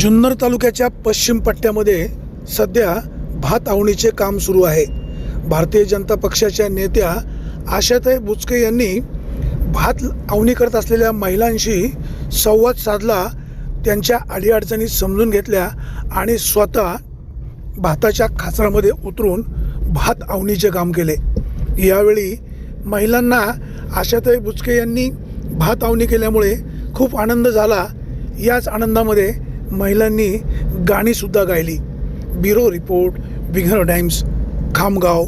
जुन्नर तालुक्याच्या पश्चिम पट्ट्यामध्ये सध्या भात आवणीचे काम सुरू आहे. भारतीय जनता पक्षाच्या नेत्या आशाताई बुचके यांनी भात आवणी करत असलेल्या महिलांशी संवाद साधला त्यांच्या अडीअडचणी समजून घेतल्या आणि स्वतः भाताच्या खाचरामध्ये उतरून भात आवणीचे काम केले. यावेळी महिलांना आशाताई बुचके यांनी भात आवणी केल्यामुळे खूप आनंद झाला. याच आनंदामध्ये महिलांनी गाणीसुद्धा गायली. ब्युरो रिपोर्ट बिघर टाइम्स खामगाव.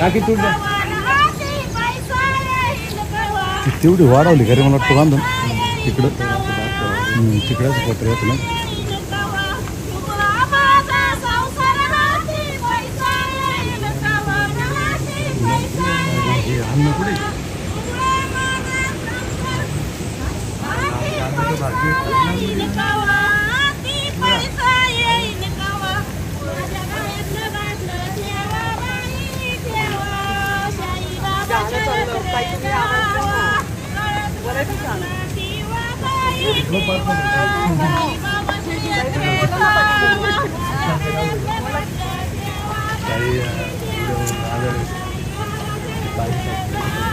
टाकी तुट ती तेवढी वाढवली घरी मला वाटतं बांधून. तिकडं तिकडंच पत्र येत ना. हे Đây, video đã lên. Bye.